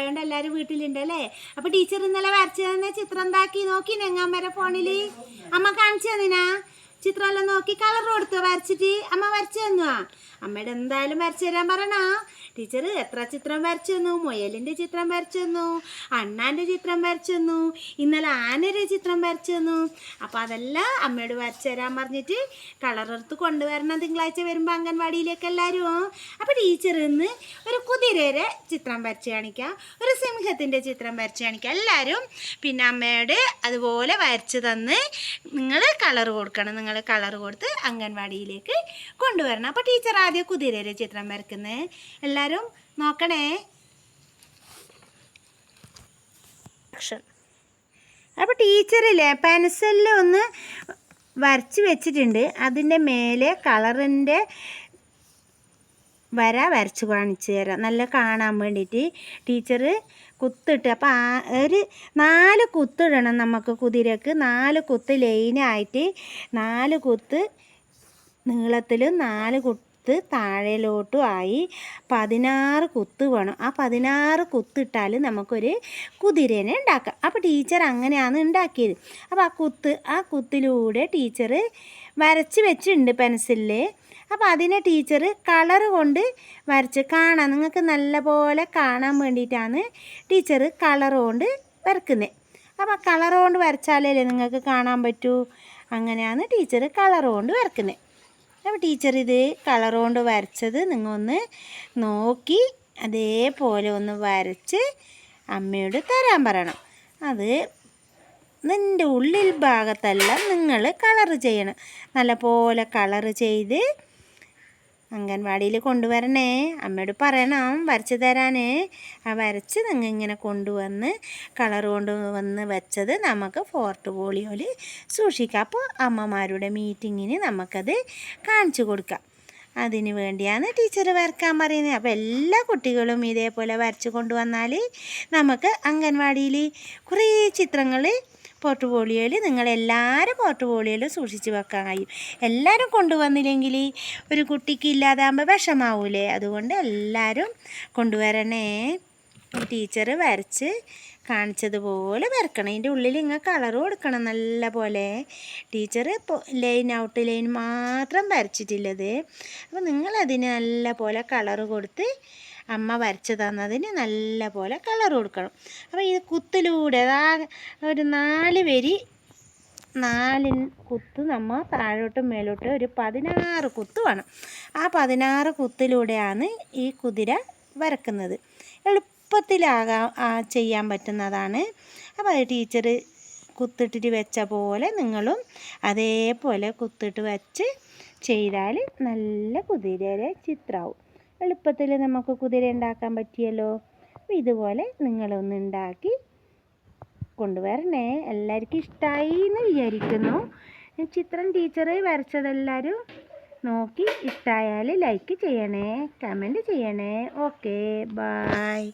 ആയതുകൊണ്ട് എല്ലാവരും വീട്ടിലുണ്ട് അല്ലേ? അപ്പൊ ടീച്ചർ ഇന്നലെ വരച്ചു തന്ന ചിത്രം എന്താക്കി? നോക്കി നെങ്ങാമ്മര ഫോണിൽ. അമ്മ കാണിച്ചു തന്നിനാ? ചിത്രമെല്ലാം നോക്കി കളർ കൊടുത്തു വരച്ചിട്ട്? അമ്മ വരച്ചു തന്നുവാ അമ്മയുടെ എന്തായാലും വരച്ചു തരാൻ പറയണോ. ടീച്ചർ എത്ര ചിത്രം വരച്ചു തന്നു? മുയലിന്റെ ചിത്രം വരച്ചു തന്നു. അണ്ണാന്റെ ചിത്രം വരച്ചു തന്നു. ഇന്നലെ ആനയുടെ ചിത്രം വരച്ചു തന്നു. അപ്പോൾ അതെല്ലാം അമ്മയോട് വരച്ചു തരാൻ പറഞ്ഞിട്ട് കളറെടുത്ത് കൊണ്ടുവരണം തിങ്കളാഴ്ച വരുമ്പോൾ അംഗൻവാടിയിലേക്ക് എല്ലാവരും അപ്പോൾ ടീച്ചർ ഇന്ന് ഒരു കുതിരയുടെ ചിത്രം വരച്ച് കാണിക്കാം. ഒരു സിംഹത്തിന്റെ ചിത്രം വരച്ച് കാണിക്കാം. എല്ലാവരും പിന്നെ അമ്മയോട് അതുപോലെ വരച്ച് തന്ന് നിങ്ങൾ കളർ കൊടുക്കണം. നിങ്ങൾ കളർ കൊടുത്ത് അംഗൻവാടിയിലേക്ക് കൊണ്ടുവരണം. അപ്പോൾ ടീച്ചർ ആദ്യം കുതിരയുടെ ചിത്രം വരക്കുന്നത് എല്ലാവരും നോക്കണേ. അപ്പോൾ ടീച്ചറില്ലേ പെൻസിലിൽ ഒന്ന് വരച്ച് വെച്ചിട്ടുണ്ട്. അതിന്റെ മേലെ കളറിന്റെ വര വരച്ച് കാണിച്ചു തരാം. നല്ല കാണാൻ വേണ്ടിയിട്ട് ടീച്ചർ കുത്തിട്ട്. അപ്പോൾ ആ ഒരു നാല് കുത്തിടണം നമുക്ക് കുതിരക്ക്. നാല് കുത്ത് ലൈനായിട്ട് നാല് കുത്ത് നീളത്തിലും നാല് കുത്ത് താഴേലോട്ടും ആയി പതിനാറ് കുത്ത് വേണം. ആ പതിനാറ് കുത്തിട്ടാൽ നമുക്കൊരു കുതിരേനെ ഉണ്ടാക്കാം. അപ്പോൾ ടീച്ചർ അങ്ങനെയാണ് ഉണ്ടാക്കിയത്. അപ്പോൾ ആ കുത്ത് ആ കുത്തിലൂടെ ടീച്ചർ വരച്ച് വെച്ചിട്ടുണ്ട് പെൻസിലിൽ അപ്പോൾ അതിനെ ടീച്ചർ കളർ കൊണ്ട് വരച്ച് കാണാൻ നിങ്ങൾക്ക് നല്ല പോലെ കാണാൻ വേണ്ടിയിട്ടാണ് ടീച്ചർ കളർ കൊണ്ട് വരക്കുന്നത് അപ്പോൾ കളർ കൊണ്ട് വരച്ചാലല്ലേ നിങ്ങൾക്ക് കാണാൻ പറ്റൂ? അങ്ങനെയാണ് ടീച്ചർ കളർ കൊണ്ട് വരക്കുന്നത് അപ്പോൾ ടീച്ചർ ഇത് കളർ കൊണ്ട് വരച്ചത് നിങ്ങൾ ഒന്ന് നോക്കി അതേപോലെ ഒന്ന് വരച്ച് അമ്മയോട് തരാൻ പറയണം. അത് നിന്റെ ഉള്ളിൽ ഭാഗത്തെല്ലാം നിങ്ങൾ കളർ ചെയ്യണം. നല്ലപോലെ കളർ ചെയ്ത് അംഗൻവാടിയിൽ കൊണ്ടുവരണേ. അമ്മയോട് പറയണം വരച്ച് തരാനേ. ആ വരച്ച് നിങ്ങൾ ഇങ്ങനെ കൊണ്ടുവന്ന് കളർ കൊണ്ടുവന്ന് വെച്ചത് നമുക്ക് ഫോർട്ട് പോളിയോയിൽ സൂക്ഷിക്കാം. അപ്പോൾ അമ്മമാരുടെ മീറ്റിങ്ങിന് നമുക്കത് കാണിച്ചു കൊടുക്കാം. അതിന് വേണ്ടിയാണ് ടീച്ചർ വരക്കാൻ പറയുന്നത്. അപ്പോൾ എല്ലാ കുട്ടികളും ഇതേപോലെ വരച്ച് കൊണ്ടുവന്നാൽ നമുക്ക് അംഗൻവാടിയിൽ കുറേ ചിത്രങ്ങൾ പോർട്ട്ഫോളിയോയിൽ നിങ്ങളെല്ലാവരും പോർട്ട്ഫോളിയോയിലും സൂക്ഷിച്ച് വെക്കാൻ കഴിയും. എല്ലാവരും കൊണ്ടുവന്നില്ലെങ്കിൽ ഒരു കുട്ടിക്ക് ഇല്ലാതാകുമ്പോൾ വിഷമാവൂലേ? അതുകൊണ്ട് എല്ലാവരും കൊണ്ടുവരണേ. ടീച്ചർ വരച്ച് കാണിച്ചതുപോലെ വരക്കണം. ഇതിന്റെ ഉള്ളിൽ ഇങ്ങനെ കളർ കൊടുക്കണം നല്ല പോലെ. ടീച്ചർ ലൈൻ ഔട്ട് ലൈൻ മാത്രം വരച്ചിട്ടുള്ളത്. അപ്പോൾ നിങ്ങളതിന് നല്ല പോലെ കളർ കൊടുത്ത് അമ്മ വരച്ച് തന്നതിന് നല്ല പോലെ കളർ കൊടുക്കണം. അപ്പോൾ ഈ കുത്തിലൂടെ ആ ഒരു നാല് വരി നാല് കുത്ത് നമ്മൾ താഴോട്ടും മേലോട്ടും ഒരു പതിനാറ് കുത്ത് വേണം. ആ പതിനാറ് കുത്തിലൂടെയാണ് ഈ കുതിര വരക്കുന്നത്. എളുപ്പത്തിലാകാൻ ചെയ്യാൻ പറ്റുന്നതാണ്. അപ്പോൾ അത് ടീച്ചർ കുത്തിട്ടിട്ട് വെച്ച പോലെ നിങ്ങളും അതേപോലെ കുത്തിട്ട് വെച്ച് ചെയ്താൽ നല്ല കുതിരയുടെ ചിത്രമാവും എളുപ്പത്തിൽ നമുക്ക് കുതിര ഉണ്ടാക്കാൻ പറ്റിയല്ലോ? ഇതുപോലെ നിങ്ങളൊന്ന് ഉണ്ടാക്കി കൊണ്ടുവരണേ. എല്ലാവർക്കും ഇഷ്ടമായി എന്ന് വിചാരിക്കുന്നു. ചിത്രം ടീച്ചർ വരച്ചതെല്ലാവരും നോക്കി ഇഷ്ടമായാൽ ലൈക്ക് ചെയ്യണേ കമന്റ് ചെയ്യണേ. Okay bye